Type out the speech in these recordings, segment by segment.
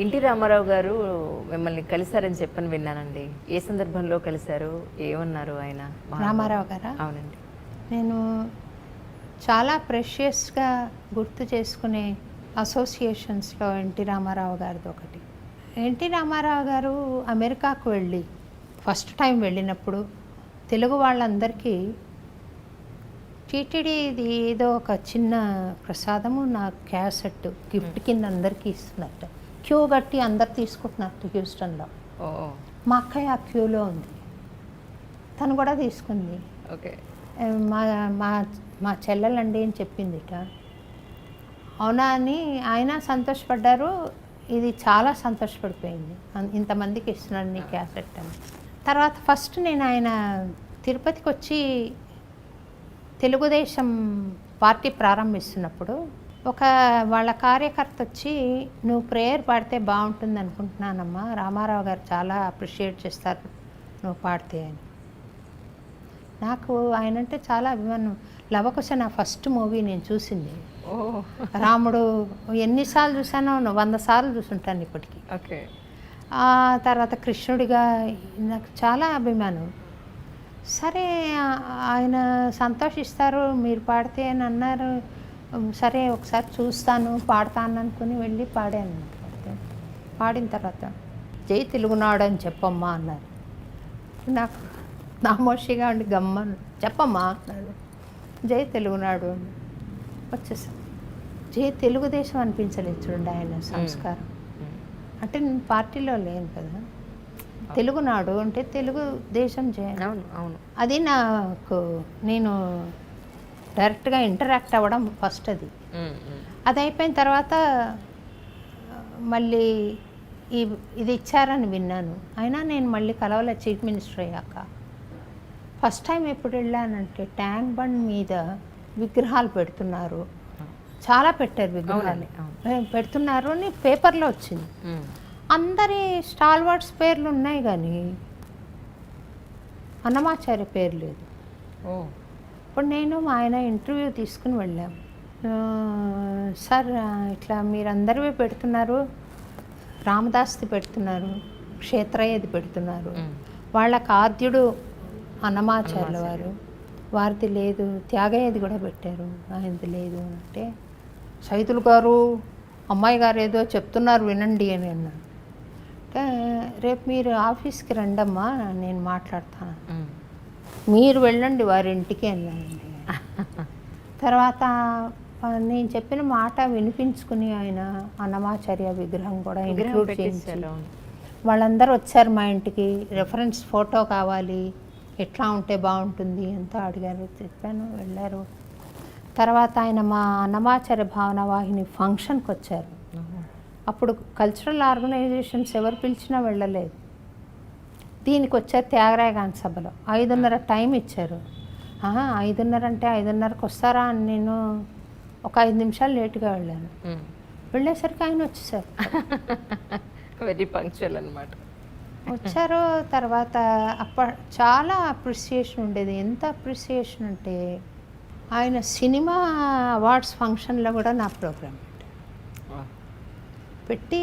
NT Ramarao గారు మిమ్మల్ని కలిశారని చెప్పని విన్నానండి. ఏ సందర్భంలో కలిశారు? ఏమన్నారు ఆయన? రామారావు గారా? అవునండి. నేను చాలా ప్రెషియస్గా గుర్తు చేసుకునే అసోసియేషన్స్లో ఎన్టీ రామారావు గారిది ఒకటి. ఎన్టీ రామారావు గారు అమెరికాకు వెళ్ళి ఫస్ట్ టైం వెళ్ళినప్పుడు తెలుగు వాళ్ళందరికీ టీటీడీది ఏదో ఒక చిన్న ప్రసాదము నా క్యాసెట్ గిఫ్ట్ కింద అందరికీ ఇస్తున్నట్టు. క్యూ కట్టి అందరు తీసుకుంటున్నట్టు హ్యూస్టన్లో. మా అక్కయ్య ఆ క్యూలో ఉంది. తను కూడా తీసుకుంది. ఓకే. మా మా మా చెల్లెలండి అని చెప్పిందిట అవునా అని ఆయన సంతోషపడ్డారు. ఇది చాలా సంతోషపడిపోయింది. ఇంతమందికి ఇస్తున్నాడు నీ క్యాసెట్ అని. తర్వాత ఫస్ట్ నేను ఆయన తిరుపతికి వచ్చి తెలుగుదేశం పార్టీ ప్రారంభిస్తున్నప్పుడు ఒక వాళ్ళ కార్యకర్త వచ్చి నువ్వు ప్రేయర్ పాడితే బాగుంటుంది అనుకుంటున్నానమ్మా రామారావు గారు చాలా అప్రిషియేట్ చేస్తారు నువ్వు పాడితే అని. నాకు ఆయన అంటే చాలా అభిమానం. లవకుశ నా ఫస్ట్ మూవీ నేను చూసింది. ఓ. రాముడు ఎన్నిసార్లు చూసానో వంద సార్లు చూసుంటాను ఇప్పటికీ. ఓకే. ఆ తర్వాత కృష్ణుడిగా నాకు చాలా అభిమానం. సరే ఆయన సంతోషిస్తారు మీరు పాడితే అని అన్నారు. సరే ఒకసారి చూస్తాను పాడతాను అనుకుని వెళ్ళి పాడాను. పాడితే పాడిన తర్వాత జై తెలుగునాడు అని చెప్పమ్మా అన్నారు. నాకు నామోషిగా ఉండి గమ్మను చెప్పమ్మా అన్నాడు. జై తెలుగునాడు అని వచ్చేసాం. జై తెలుగుదేశం అనిపించలేదు చూడండి ఆయన సంస్కారం. అంటే నేను పార్టీలో లేను కదా. తెలుగునాడు అంటే తెలుగు దేశం చేయాలి అవును అవును. అది నాకు నేను డైరెక్ట్గా ఇంటరాక్ట్ అవ్వడం ఫస్ట్ అది. అది అయిపోయిన తర్వాత మళ్ళీ ఈ ఇది ఇచ్చారని విన్నాను. అయినా నేను మళ్ళీ కలవలే చీఫ్ మినిస్టర్ అయ్యాక. ఫస్ట్ టైం ఎప్పుడు వెళ్ళానంటే ట్యాంక్ బండ్ మీద విగ్రహాలు పెడుతున్నారు. చాలా పెట్టారు విగ్రహాలు. పెడుతున్నారు అని పేపర్లో వచ్చింది. అందరి స్టాల్ వర్డ్స్ పేర్లు ఉన్నాయి కానీ అన్నమాచార్య పేరు లేదు. ఓ ఇప్పుడు నేను మా ఆయన ఇంటర్వ్యూ తీసుకుని వెళ్ళాం. సార్ ఇట్లా మీరందరివి పెడుతున్నారు. రామదాస్ది పెడుతున్నారు. క్షేత్రయ్యది పెడుతున్నారు. వాళ్ళకి ఆద్యుడు అన్నమాచార్యుల వారు. వారిది లేదు. త్యాగయ్యది కూడా పెట్టారు. ఆయనది లేదు అంటే సైతులు గారు అమ్మాయి గారు ఏదో చెప్తున్నారు వినండి అని అన్నాను అంటే రేపు మీరు ఆఫీస్కి రండమ్మా నేను మాట్లాడతాను. మీరు వెళ్ళండి వారి ఇంటికి వెళ్ళండి. తర్వాత నేను చెప్పిన మాట వినిపించుకుని ఆయన అన్నమాచార్య విగ్రహం కూడా ఇంక్లూడ్ పెట్టేశారు, చేయించి అవును. వాళ్ళందరూ వచ్చారు మా ఇంటికి. రెఫరెన్స్ ఫోటో కావాలి. ఎట్లా ఉంటే బాగుంటుంది అంతా అడిగారు. చెప్పాను వెళ్ళారు. తర్వాత ఆయన మా అన్నమాచార్య భావన వాహిని ఫంక్షన్కి వచ్చారు. అప్పుడు కల్చరల్ ఆర్గనైజేషన్స్ ఎవరు పిలిచినా వెళ్ళలేదు. దీనికి వచ్చారు త్యాగరాయ గాన సభలో. ఐదున్నర టైం ఇచ్చారు. ఆహా, ఐదున్నర అంటే ఐదున్నరకు వస్తారా అని నేను ఒక ఐదు నిమిషాలు లేటుగా వెళ్ళాను. వెళ్ళేసరికి ఆయన వచ్చేసారు. వెరీ పంక్చువల్ అనమాట వచ్చారు తర్వాత అప్ప చాలా అప్రిసియేషన్ ఉండేది. ఎంత అప్రిసియేషన్ అంటే ఆయన సినిమా అవార్డ్స్ ఫంక్షన్లో కూడా నా ప్రోగ్రామ్ పెట్టి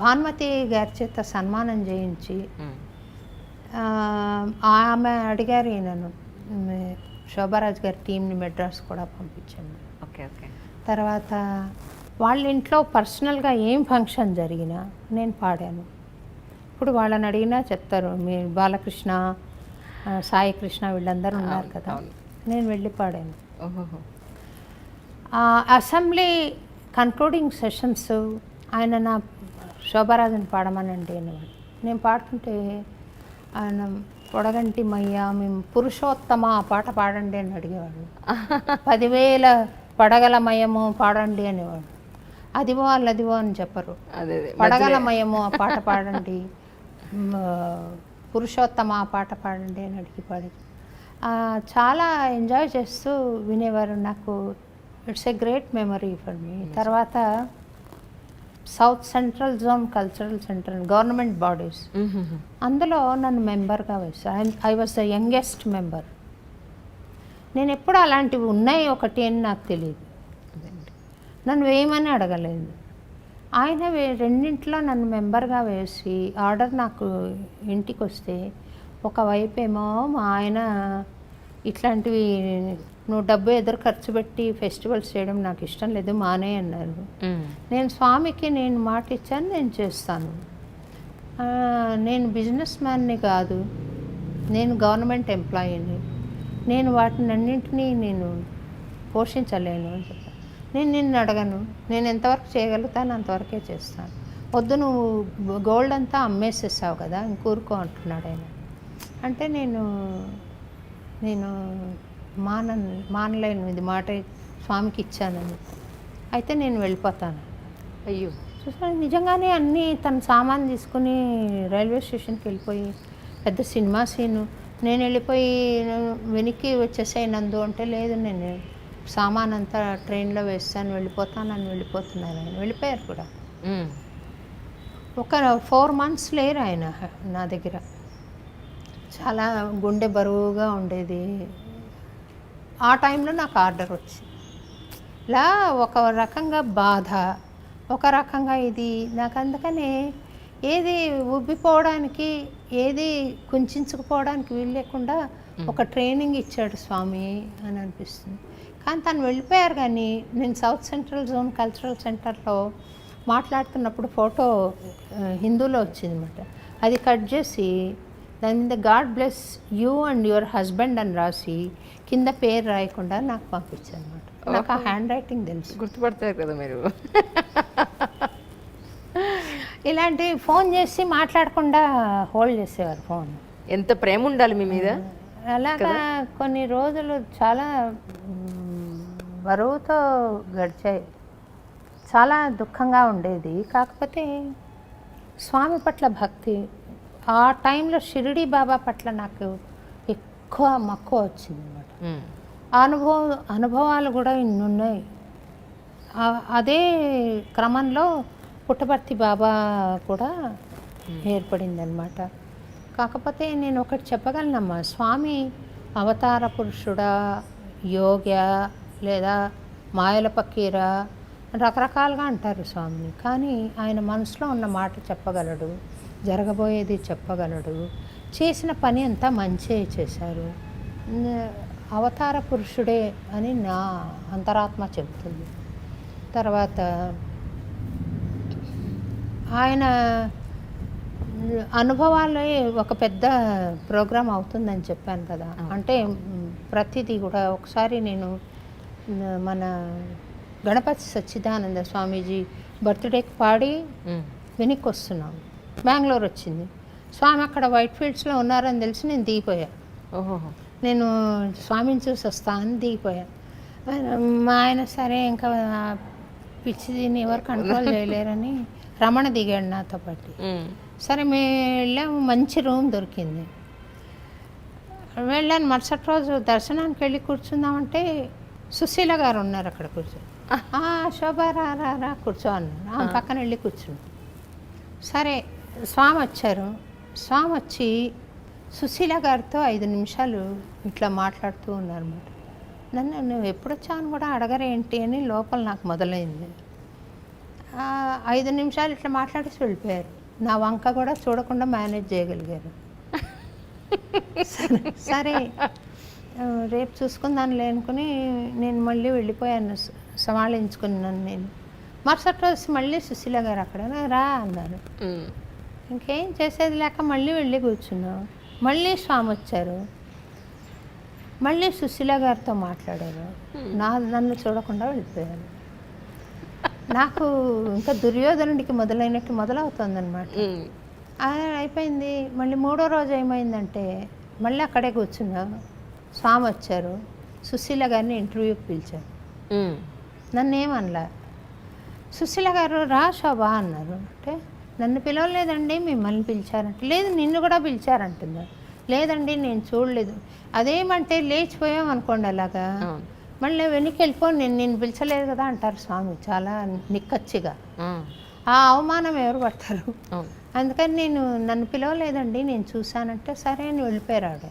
భానుమతి గారి చేత సన్మానం చేయించి ఆమె అడిగారు ఈయనను "మ్, శోభారాజ్ గారి టీంని మెడ్రాస్ కూడా పంపించాను. Okay okay. తర్వాత వాళ్ళ ఇంట్లో పర్సనల్గా ఏం ఫంక్షన్ జరిగినా నేను పాడాను. ఇప్పుడు వాళ్ళని అడిగినా చెప్తారు మీ బాలకృష్ణ సాయి కృష్ణ వీళ్ళందరూ ఉన్నారు కదా. నేను వెళ్ళి పాడాను. అసెంబ్లీ కన్క్లూడింగ్ సెషన్స్ ఆయన నా శోభారాజుని పాడమనండి నేను పాడుతుంటే ఆయన పొడగంటి మయ్య మేము పురుషోత్తమ ఆ పాట పాడండి అని అడిగేవాడు. పదివేల పడగలమయము పాడండి అనేవాడు. అదివో అల్లదివో అని చెప్పరు. పడగలమయము ఆ పాట పాడండి పురుషోత్తమ ఆ పాట పాడండి అని అడిగి పాడి చాలా ఎంజాయ్ చేస్తూ వినేవారు. నాకు it's a great memory for me. తర్వాత south central zone cultural centre government bodies. అందులో నన్ను మెంబర్గా వేశారు I was the youngest member నేను ఎప్పుడు అలాంటివి ఉన్నాయి ఒకటి అని నాకు తెలియదు. నన్ను వేయమని అడగలేదు ఆయన రెండింటిలో నన్ను మెంబర్గా వేసి ఆర్డర్ నాకు ఇంటికి వస్తే ఒకవైపు ఏమో మా ఆయన ఇట్లాంటివి నువ్వు డబ్బు ఎదురు ఖర్చు పెట్టి ఫెస్టివల్స్ చేయడం నాకు ఇష్టం లేదు మానే అన్నారు. నేను స్వామికి నేను మాట ఇచ్చాను నేను చేస్తాను. నేను బిజినెస్ మ్యాన్ని కాదు నేను గవర్నమెంట్ ఎంప్లాయీని నేను వాటిని అన్నింటినీ నేను పోషించలేను అని చెప్పాను నేను నిన్ను అడగను నేను ఎంతవరకు చేయగలుగుతాను అంతవరకే చేస్తాను. వద్దు నువ్వు గోల్డ్ అంతా అమ్మేసేసావు కదా ఇంకూరుకో అంటున్నాడు ఆయన. అంటే నేను నేను మాన మానలేను ఇది మాట స్వామికి ఇచ్చానని. అయితే నేను వెళ్ళిపోతాను. అయ్యో. చూసాను నిజంగానే అన్నీ తన సామాన్ తీసుకుని రైల్వే స్టేషన్కి వెళ్ళిపోయి పెద్ద సినిమా సీను. నేను వెళ్ళిపోయి వెనక్కి వచ్చేసాయి నందు అంటే లేదు నేను సామాన్ అంతా ట్రైన్లో వేస్తాను వెళ్ళిపోతానని వెళ్ళిపోతున్నారు ఆయన. వెళ్ళిపోయారు కూడా. ఒక ఫోర్ మంత్స్ లేరు ఆయన నా దగ్గర. చాలా గుండె బరువుగా ఉండేది. ఆ టైంలో నాకు ఆర్డర్ వచ్చింది ఇలా ఒక రకంగా బాధ ఒక రకంగా ఇది నాకు అందుకనే ఏది ఉబ్బిపోవడానికి ఏది కుంచుకుపోవడానికి వీలు లేకుండా ఒక ట్రైనింగ్ ఇచ్చాడు స్వామి అని అనిపిస్తుంది. కానీ తను వెళ్ళిపోయారు కానీ నేను సౌత్ సెంట్రల్ జోన్ కల్చరల్ సెంటర్లో మాట్లాడుతున్నప్పుడు ఫోటో హిందీలో వచ్చిందన్నమాట. అది కట్ చేసి దాని మీద God bless you and your husband అని రాసి కింద పేరు రాయకుండా నాకు పంపించారు అనమాట నాకు ఆ హ్యాండ్ రైటింగ్ తెలుసు. గుర్తుపడతారు కదా మీరు. ఇలాంటి ఫోన్ చేసి మాట్లాడకుండా హోల్డ్ చేసేవారు ఫోన్. ఎంత ప్రేమ ఉండాలి మీ మీద. అలాగా కొన్ని రోజులు చాలా బరువుతో గడిచాయి చాలా దుఃఖంగా ఉండేది. కాకపోతే స్వామి పట్ల భక్తి ఆ టైంలో షిరిడి బాబా పట్ల నాకు ఎక్కువ మక్కువ వచ్చింది అనమాట. అనుభవ అనుభవాలు కూడా ఇన్ని ఉన్నాయి ఆ- అదే క్రమంలో పుట్టపర్తి బాబా కూడా ఏర్పడింది అనమాట కాకపోతే నేను ఒకటి చెప్పగలనమ్మా. స్వామి అవతార పురుషుడా యోగ్య లేదా మాయల పక్కీరా రకరకాలుగా అంటారు స్వామిని. కానీ ఆయన మనసులో ఉన్న మాట చెప్పగలడు. జరగబోయేది చెప్పగలడు. చేసిన పని అంతా మంచే చేశారు. అవతార పురుషుడే అని నా అంతరాత్మ చెబుతుంది. తర్వాత ఆయన అనుభవాలే ఒక పెద్ద ప్రోగ్రాం అవుతుందని చెప్పాను కదా. అంటే ప్రతిదీ కూడా ఒకసారి నేను మన గణపతి సచ్చిదానంద స్వామీజీ బర్త్డేకి పాడి. వెనక్కి వస్తున్నాం బెంగళూరు వచ్చింది. స్వామి అక్కడ వైట్ ఫీల్డ్స్లో ఉన్నారని తెలిసి నేను దిగిపోయా. ఓహో నేను స్వామిని చూసి వస్తా అని దిగిపోయా. మా ఆయన సరే ఇంకా పిచ్చి దీన్ని ఎవరు కంట్రోల్ చేయలేరని రమణ దిగాడు నాతో పాటు. సరే మేము వెళ్ళాము మంచి రూమ్ దొరికింది. వెళ్ళాను మరుసటి రోజు దర్శనానికి వెళ్ళి కూర్చుందామంటే సుశీల గారు ఉన్నారు అక్కడ కూర్చొని "ఆ, శోభ రా రా కూర్చో అన్నారు ఆమె పక్కన వెళ్ళి కూర్చుని సరే స్వామి వచ్చారు. స్వామి వచ్చి సుశీల గారితో ఐదు నిమిషాలు ఇట్లా మాట్లాడుతూ ఉన్నారన్నమాట. నన్ను నువ్వు ఎప్పుడు వచ్చావని కూడా అడగరేంటి అని లోపల నాకు మొదలైంది. ఐదు నిమిషాలు ఇట్లా మాట్లాడేసి వెళ్ళిపోయారు. నా వంక కూడా చూడకుండా మేనేజ్ చేయగలిగారు. సరే- సరే. రేపు చూసుకుందాను అనుకుని నేను మళ్ళీ వెళ్ళిపోయాను. సమాళించుకున్నాను నేను. మరుసటి రోజు మళ్ళీ సుశీల గారు అక్కడ. రా అన్నారు. ఇంకేం చేసేది లేక మళ్ళీ వెళ్ళి కూర్చున్నాం. మళ్ళీ స్వామి వచ్చారు. మళ్ళీ సుశీల గారితో మాట్లాడారు. నా నన్ను చూడకుండా వెళ్ళిపోయారు. నాకు ఇంకా దుర్యోధనుడికి మొదలైనట్టు మొదలవుతుందన్నమాట. అయిపోయింది. మళ్ళీ మూడో రోజు ఏమైందంటే మళ్ళీ అక్కడే కూర్చున్నాం. స్వామి వచ్చారు. సుశీల గారిని ఇంటర్వ్యూకి పిలిచారు. నన్ను ఏమనలా సుశీల గారు రా శోభ అన్నారు. అంటే నన్ను పిలవలేదండి మిమ్మల్ని పిలిచారంట. లేదు నిన్ను కూడా పిలిచారంటుంది లేదండి నేను చూడలేదు. అదేమంటే లేచిపోయాం అనుకోండి అలాగా. మళ్ళీ వెనక్కి వెళ్ళిపో నేను నేను పిలిచలేదు కదా అంటారు స్వామి చాలా నిక్కచ్చిగా. ఆ. అవమానం ఎవరు పడతారు? అందుకని నేను నన్ను పిలవలేదండి నేను చూశానంటే సరే అని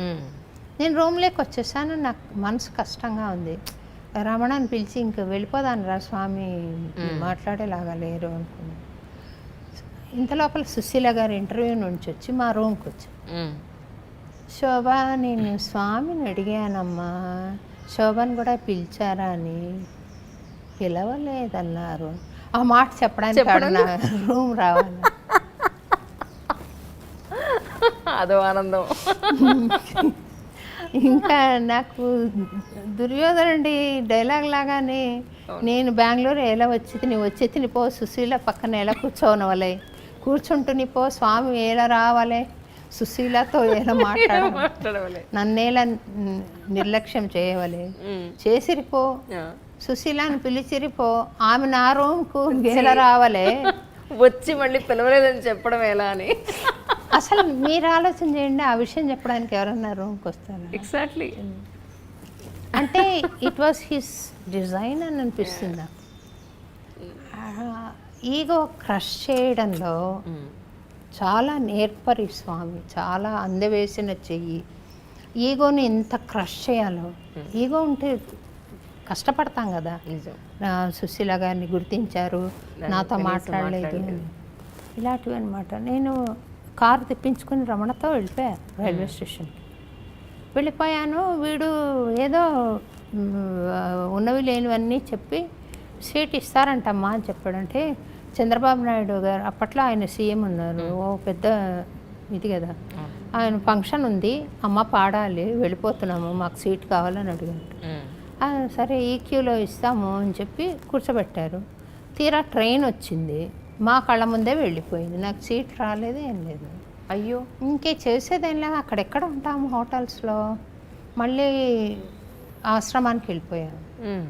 ఉమ్. నేను రూమ్లోకి వచ్చేసాను నాకు మనసు కష్టంగా ఉంది. రమణని పిలిచి ఇంక వెళ్ళిపోదాను రా స్వామి మాట్లాడేలాగా లేరు అనుకున్నాను. ఇంత లోపల సుశీల గారి ఇంటర్వ్యూ నుంచి వచ్చి మా రూమ్కి వచ్చి. శోభ నేను స్వామిని అడిగానమ్మా. శోభను కూడా పిలిచారా అని. పిలవలేదన్నారు. ఆ మాట చెప్పడానికి రూమ్ రావాలి? అదో ఆనందం. ఇంకా నాకు దుర్యోధనుడి డైలాగ్ లాగానే నేను బెంగళూరు ఎలా వచ్చి నీ వచ్చి పో సుశీల పక్కన ఎలా కూర్చోనవలే కూర్చుంటుని పో స్వామి ఎలా రావాలే? సుశీలతో ఎలా మాట్లాడాలి? మాట్లాడవలే? నన్నేలా నిర్లక్ష్యం చేయవలే. చేసిరిపో. సుశీలాని పిలిచిరిపో. ఆమె నా రూమ్కు ఎలా రావాలే? వచ్చి మళ్ళీ పిలవలేదని చెప్పడం ఎలా అని? అసలు మీరు ఆలోచన చేయండి ఆ విషయం చెప్పడానికి ఎవరన్నా రూమ్కి వస్తారా? ఎగ్జాక్ట్లీ. అంటే ఇట్ వాస్ హిస్ డిజైన్ అని అనిపిస్తుంది? నాకు ఈగో క్రష్ చేయడంలో చాలా నేర్పరి స్వామి చాలా అందవేసిన చెయ్యి. ఈగోని ఎంత క్రష్ చేయాలో. ఈగో ఉంటే కష్టపడతాం కదా. సుశీల గారిని గుర్తించారు నాతో మాట్లాడలేదు. ఇలాంటివి అనమాట నేను కారు తెప్పించుకుని రమణతో వెళ్ళిపోయా రైల్వే స్టేషన్కి. వెళ్ళిపోయాను వీడు ఏదో ఉన్నవి లేనివన్నీ చెప్పి సీట్ ఇస్తారంటమ్మా అని చెప్పాడంటే చంద్రబాబు నాయుడు గారు అప్పట్లో ఆయన సీఎం ఉన్నారు. ఓ పెద్ద ఇది కదా. ఆయన ఫంక్షన్ ఉంది అమ్మ పాడాలి వెళ్ళిపోతున్నాము మాకు సీట్ కావాలని అడిగాడు. ఉమ్. "ఆ, సరే ఈ క్యూలో ఇస్తాము అని చెప్పి కూర్చోబెట్టారు. తీరా ట్రైన్ వచ్చింది మా కళ్ళ ముందే వెళ్ళిపోయింది. నాకు సీట్ రాలేదు ఏం లేదు. అయ్యో. ఇంకే చేసేదేం లేదు అక్కడెక్కడ ఉంటాము హోటల్స్లో? మళ్ళీ ఆశ్రమానికి వెళ్ళిపోయాను. ఉమ్.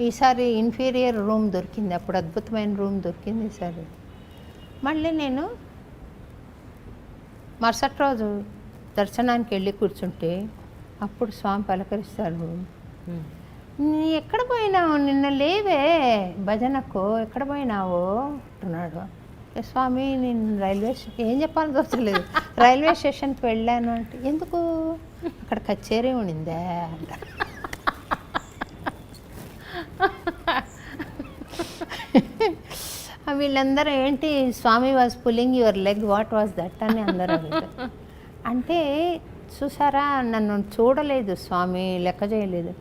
ఈసారి ఇన్ఫీరియర్ రూమ్ దొరికింది. అప్పుడు అద్భుతమైన రూమ్ దొరికింది ఈసారి. మళ్ళీ నేను మరుసటి రోజు దర్శనానికి వెళ్ళి కూర్చుంటే అప్పుడు స్వామి పలకరిస్తాడు ఉమ్. నీ ఎక్కడ పోయినావు? నిన్న లేవే. భజనకు? ఎక్కడ పోయినావు? అంటున్నాడు. "ఏ స్వామి నేను రైల్వే స్టేషన్ ఏం చెప్పాలో తోచలేదు రైల్వే స్టేషన్కి వెళ్ళాను అంటే ఎందుకు? అక్కడ కచేరీ ఉండిందే? అంట వీళ్ళందరూ ఏంటి Swami was pulling your leg what was that? అని అందరూ. అంటే చూసారా నన్ను చూడలేదు స్వామి లెక్క చేయలేదు.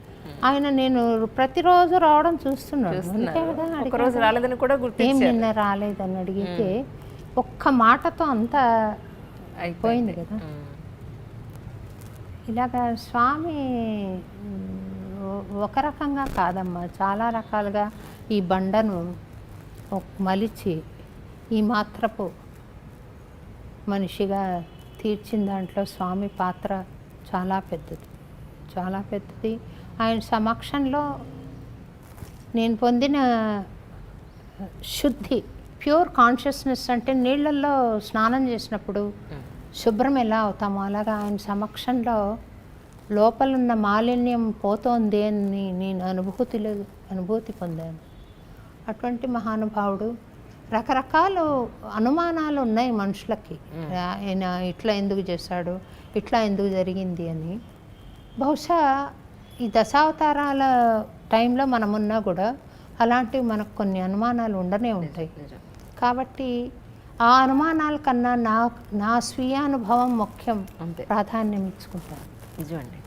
ఆయన నేను ప్రతిరోజు రావడం రోజు రాలేదని కూడా ఏం నిన్న రాలేదని అడిగితే ఒక్క మాటతో అంతా పోయింది కదా. ఇలాగ స్వామి ఒక రకంగా కాదమ్మా చాలా రకాలుగా ఈ బండను మలిచి ఈ మాత్రపు మనిషిగా తీర్చిన దాంట్లో స్వామి పాత్ర చాలా పెద్దది. చాలా పెద్దది. ఆయన సమక్షంలో నేను పొందిన శుద్ధి ప్యూర్ కాన్షియస్నెస్ అంటే నీళ్ళల్లో స్నానం చేసినప్పుడు శుభ్రం ఎలా అవుతామో అలాగా ఆయన సమక్షంలో లోపలున్న మాలిన్యం పోతోంది అని నేను అనుభూతిలో అనుభూతి పొందాను. అటువంటి మహానుభావుడు రకరకాల అనుమానాలు ఉన్నాయి మనుషులకి. ఆయన ఇట్లా ఎందుకు చేశాడు ఇట్లా ఎందుకు జరిగింది అని. బహుశా ఈ దశావతారాల టైంలో మనమున్నా కూడా అలాంటివి మనకు కొన్ని అనుమానాలు ఉండనే ఉంటాయి. కాబట్టి ఆ అనుమానాల కన్నా నా నా స్వీయ అనుభవం ముఖ్యం ప్రాధాన్యం ఇచ్చుకుంటాను. నిజం అండి